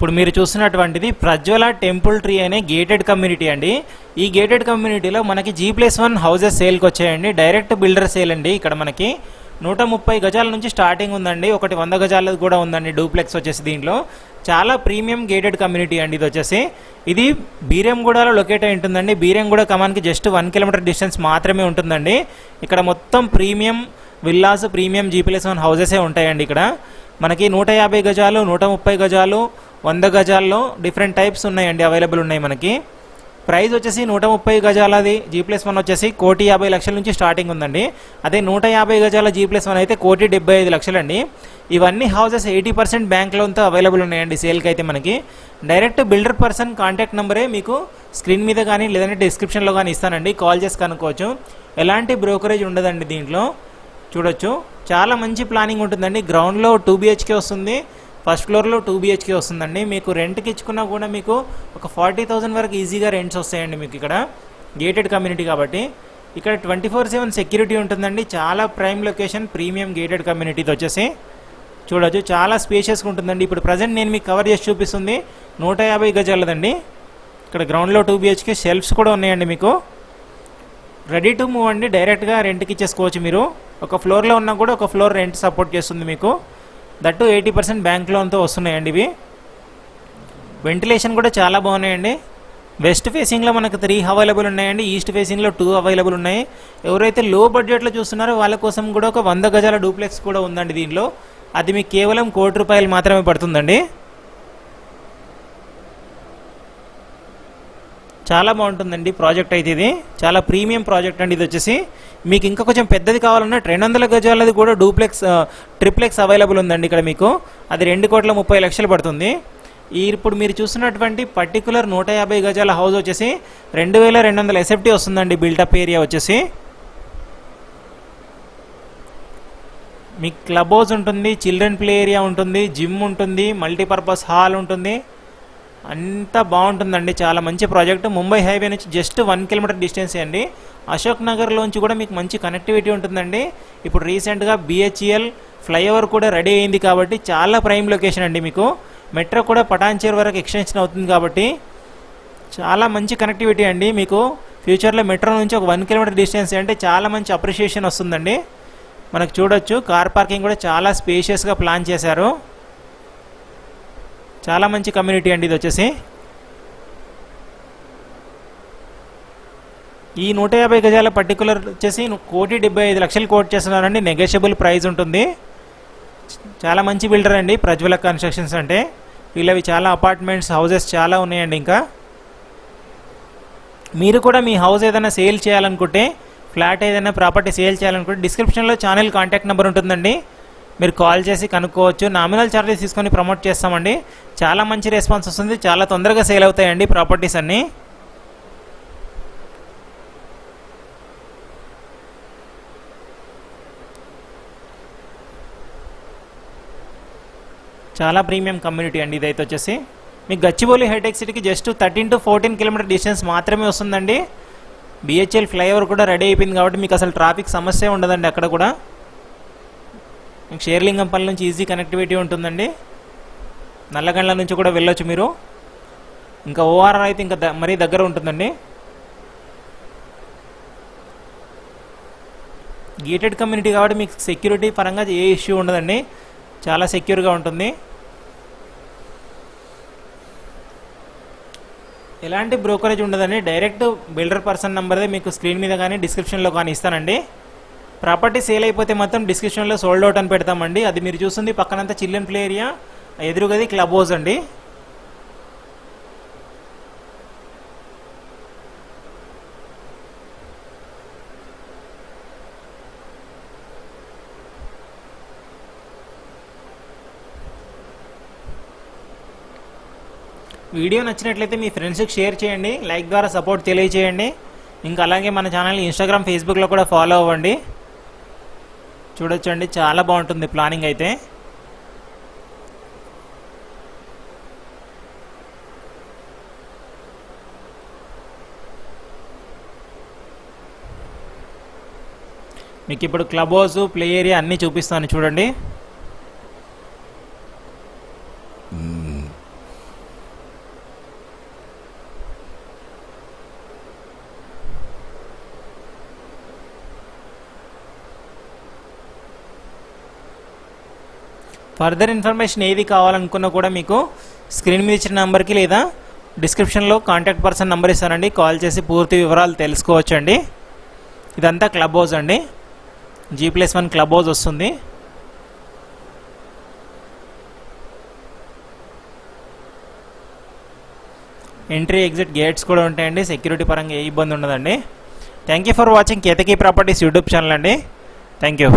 ఇప్పుడు మీరు చూస్తున్నటువంటిది ప్రజ్వల టెంపుల్ ట్రీ అనే గేటెడ్ కమ్యూనిటీ అండి. ఈ గేటెడ్ కమ్యూనిటీలో మనకి జీ ప్లస్ వన్ హౌజెస్ సేల్కి వచ్చాయండి. డైరెక్ట్ బిల్డర్ సేల్ అండి ఇక్కడ మనకి. నూట ముప్పై గజాల నుంచి స్టార్టింగ్ ఉందండి. ఒకటి వంద గజాలది కూడా ఉందండి డూప్లెక్స్ వచ్చేసి దీంట్లో. చాలా ప్రీమియం గేటెడ్ కమ్యూనిటీ అండి ఇది వచ్చేసి. ఇది బీరంగూడలో లొకేట్ అయి ఉంటుందండి. బీరంగూడ కమాన్కి జస్ట్ వన్ కిలోమీటర్ డిస్టెన్స్ మాత్రమే ఉంటుందండి. ఇక్కడ మొత్తం premium villas premium G plus one హౌజెసే ఉంటాయండి ఇక్కడ. మనకి నూట యాభై గజాలు నూట ముప్పై గజాలు వంద గజాల్లో డిఫరెంట్ టైప్స్ ఉన్నాయండి అవైలబుల్ ఉన్నాయి మనకి. ప్రైస్ వచ్చేసి నూట ముప్పై గజాలది జీ ప్లస్ వన్ వచ్చేసి కోటి యాభై లక్షల నుంచి స్టార్టింగ్ ఉందండి. అదే నూట యాభై గజాల జీ ప్లస్ వన్ అయితే కోటి డెబ్బై ఐదు లక్షలండి. ఇవన్నీ హౌసెస్ ఎయిటీ పర్సెంట్ బ్యాంక్ లోన్తో అవైలబుల్ ఉన్నాయండి సేల్కి అయితే మనకి. డైరెక్ట్ బిల్డర్ పర్సన్ కాంటాక్ట్ నెంబరే మీకు స్క్రీన్ మీద కానీ లేదంటే డిస్క్రిప్షన్లో కానీ ఇస్తానండి. కాల్ చేసి కనుక్కోవచ్చు. ఎలాంటి బ్రోకరేజ్ ఉండదండి దీంట్లో. చూడొచ్చు. చాలా మంచి ప్లానింగ్ ఉంటుందండి. గ్రౌండ్లో టూ బిహెచ్కే వస్తుంది. ఫస్ట్ ఫ్లోర్లో టూ బిహెచ్కే వస్తుందండి. మీకు రెంట్కి ఇచ్చుకున్నా కూడా మీకు ఒక ఫార్టీ థౌసండ్ వరకు ఈజీగా రెంట్స్ వస్తాయండి మీకు ఇక్కడ. గేటెడ్ కమ్యూనిటీ కాబట్టి. ఇక్కడ ట్వంటీ ఫోర్ సెవెన్ సెక్యూరిటీ ఉంటుందండి. చాలా ప్రైమ్ లొకేషన్ ప్రీమియం గేటెడ్ కమ్యూనిటీతో వచ్చేసి. చూడొచ్చు. చాలా స్పేషియస్గా ఉంటుందండి. ఇప్పుడు ప్రజెంట్ నేను మీకు కవర్ చేసి చూపిస్తుంది. నూట యాభై గజాలదండి. ఇక్కడ గ్రౌండ్లో టూ బిహెచ్కే షెల్ఫ్స్ కూడా ఉన్నాయండి మీకు. రెడీ టు మూవ్ అండి. డైరెక్ట్గా రెంట్కి ఇచ్చేసుకోవచ్చు మీరు. ఒక ఫ్లోర్లో ఉన్నా కూడా ఒక ఫ్లోర్ రెంట్ సపోర్ట్ చేస్తుంది మీకు. దట్టు ఎయిటీ పర్సెంట్ బ్యాంక్ లోన్తో వస్తున్నాయండి ఇవి. వెంటిలేషన్ కూడా చాలా బాగున్నాయండి. వెస్ట్ ఫేసింగ్లో మనకు త్రీ అవైలబుల్ ఉన్నాయండి. ఈస్ట్ ఫేసింగ్లో టూ అవైలబుల్ ఉన్నాయి. ఎవరైతే లో బడ్జెట్లో చూస్తున్నారో వాళ్ళ కోసం కూడా ఒక వంద గజాల డూప్లెక్స్ కూడా ఉందండి దీనిలో అది మీకు కేవలం కోటి రూపాయలు మాత్రమే పడుతుందండి. చాలా బాగుంటుందండి ప్రాజెక్ట్ అయితే ఇది. చాలా ప్రీమియం ప్రాజెక్ట్ అండి ఇది వచ్చేసి. మీకు ఇంకా కొంచెం పెద్దది కావాలన్నా రెండు వందల గజాలది కూడా డూప్లెక్స్ ట్రిప్లెక్స్ అవైలబుల్ ఉందండి ఇక్కడ మీకు. అది రెండు కోట్ల ముప్పై లక్షలు పడుతుంది. ఈ ఇప్పుడు మీరు చూస్తున్నటువంటి పర్టికులర్ నూట యాభై గజాల హౌస్ వచ్చేసి రెండు వేల రెండు వందల ఎస్ఎఫ్టీ వస్తుందండి బిల్టప్ ఏరియా వచ్చేసి. మీకు క్లబ్ హౌస్ ఉంటుంది చిల్డ్రన్ ప్లే ఏరియా ఉంటుంది జిమ్ ఉంటుంది మల్టీపర్పస్ హాల్ ఉంటుంది. అంతా బాగుంటుందండి. చాలా మంచి ప్రాజెక్ట్. ముంబై హైవే నుంచి జస్ట్ వన్ కిలోమీటర్ డిస్టెన్స్ అండి. అశోక్ నగర్లోంచి కూడా మీకు మంచి కనెక్టివిటీ ఉంటుందండి. ఇప్పుడు రీసెంట్గా బిహెచ్ఈఎల్ ఫ్లైఓవర్ కూడా రెడీ అయింది కాబట్టి చాలా ప్రైమ్ లొకేషన్ అండి మీకు. మెట్రో కూడా పటాన్చేరు వరకు ఎక్స్టెన్షన్ అవుతుంది కాబట్టి చాలా మంచి కనెక్టివిటీ అండి మీకు. ఫ్యూచర్లో మెట్రో నుంచి ఒక వన్ కిలోమీటర్ డిస్టెన్స్ అంటే చాలా మంచి అప్రిషియేషన్ వస్తుందండి. మనకు చూడొచ్చు. కార్ పార్కింగ్ కూడా చాలా స్పేషియస్గా ప్లాన్ చేశారు. చాలా మంచి కమ్యూనిటీ అండి ఇది వచ్చేసి. ఈ నూట యాభై గజాల పర్టికులర్ వచ్చేసి కోటి డెబ్బై ఐదు లక్షలు కోట్ చేస్తున్నారండి. నెగోషియబుల్ ప్రైజ్ ఉంటుంది. చాలా మంచి బిల్డర్ అండి. ప్రజ్వల కన్స్ట్రక్షన్స్ అంటే. వీళ్ళవి చాలా అపార్ట్మెంట్స్ హౌసెస్ చాలా ఉన్నాయండి ఇంకా. మీరు కూడా మీ హౌస్ ఏదైనా సేల్ చేయాలనుకుంటే ఫ్లాట్ ఏదైనా ప్రాపర్టీ సేల్ చేయాలనుకుంటే డిస్క్రిప్షన్లో ఛానల్ కాంటాక్ట్ నెంబర్ ఉంటుందండి. మీరు కాల్ చేసి కనుక్కోవచ్చు. నామినల్ ఛార్జెస్ తీసుకొని ప్రమోట్ చేస్తామండి. చాలా మంచి రెస్పాన్స్ వస్తుంది. చాలా తొందరగా సేల్ అవుతాయండి ప్రాపర్టీస్ అన్నీ. చాలా ప్రీమియం కమ్యూనిటీ అండి ఇదైతే వచ్చేసి. మీకు గచ్చిబౌలి హైటెక్ సిటీకి just thirteen to fourteen kilometre distance మాత్రమే వస్తుందండి. బిహెచ్ఎల్ ఫ్లైఓవర్ కూడా రెడీ అయిపోయింది కాబట్టి మీకు అసలు ట్రాఫిక్ సమస్య ఉండదండి అక్కడ కూడా. మీకు షేర్లింగంపల్లి నుంచి ఈజీ కనెక్టివిటీ ఉంటుందండి. నల్లగండ్ల నుంచి కూడా వెళ్ళొచ్చు మీరు. ఇంకా ఓఆర్ఆర్ అయితే ఇంకా ద- మరీ దగ్గర ఉంటుందండి. గేటెడ్ కమ్యూనిటీ కాబట్టి మీకు సెక్యూరిటీ పరంగా ఏ ఇష్యూ ఉండదండి. చాలా సెక్యూర్గా ఉంటుంది. ఎలాంటి బ్రోకరేజ్ ఉండదండి. డైరెక్ట్ బిల్డర్ పర్సన్ నెంబర్దే మీకు స్క్రీన్ మీద కానీ డిస్క్రిప్షన్లో కానీ ఇస్తానండి. ప్రాపర్టీ సేల్ అయిపోతే మాత్రం డిస్క్రిప్షన్లో సోల్డ్ అవుట్ అని పెడతామండి. అది మీరు చూస్తుంది పక్కనంతా చిల్డ్రన్ ప్లే ఏరియా ఎదురుగది క్లబ్ హౌస్ అండి. వీడియో నచ్చినట్లయితే మీ ఫ్రెండ్స్కి షేర్ చేయండి లైక్ ద్వారా సపోర్ట్ తెలియజేయండి. ఇంకా అలాగే మన ఛానల్ ఇన్స్టాగ్రామ్ ఫేస్బుక్లో కూడా ఫాలో అవ్వండి. చూడొచ్చండి చాలా బాగుంటుంది ప్లానింగ్ అయితే. మీకు ఇప్పుడు క్లబ్ హౌస్ ప్లే ఏరియా అన్నీ చూపిస్తాను చూడండి. ఫర్దర్ ఇన్ఫర్మేషన్ ఏది కావాలనుకున్నా కూడా మీకు స్క్రీన్ మీద ఇచ్చిన నెంబర్కి లేదా డిస్క్రిప్షన్లో కాంటాక్ట్ పర్సన్ నెంబర్ ఇస్తానండి. కాల్ చేసి పూర్తి వివరాలు తెలుసుకోవచ్చండి. ఇదంతా క్లబ్ హౌస్ అండి. G plus one club house వస్తుంది. ఎంట్రీ ఎగ్జిట్ గేట్స్ కూడా ఉంటాయండి. సెక్యూరిటీ పరంగా ఏ ఇబ్బంది ఉండదండి. Thank you for watching Ketaki properties YouTube channel అండి. Thank you.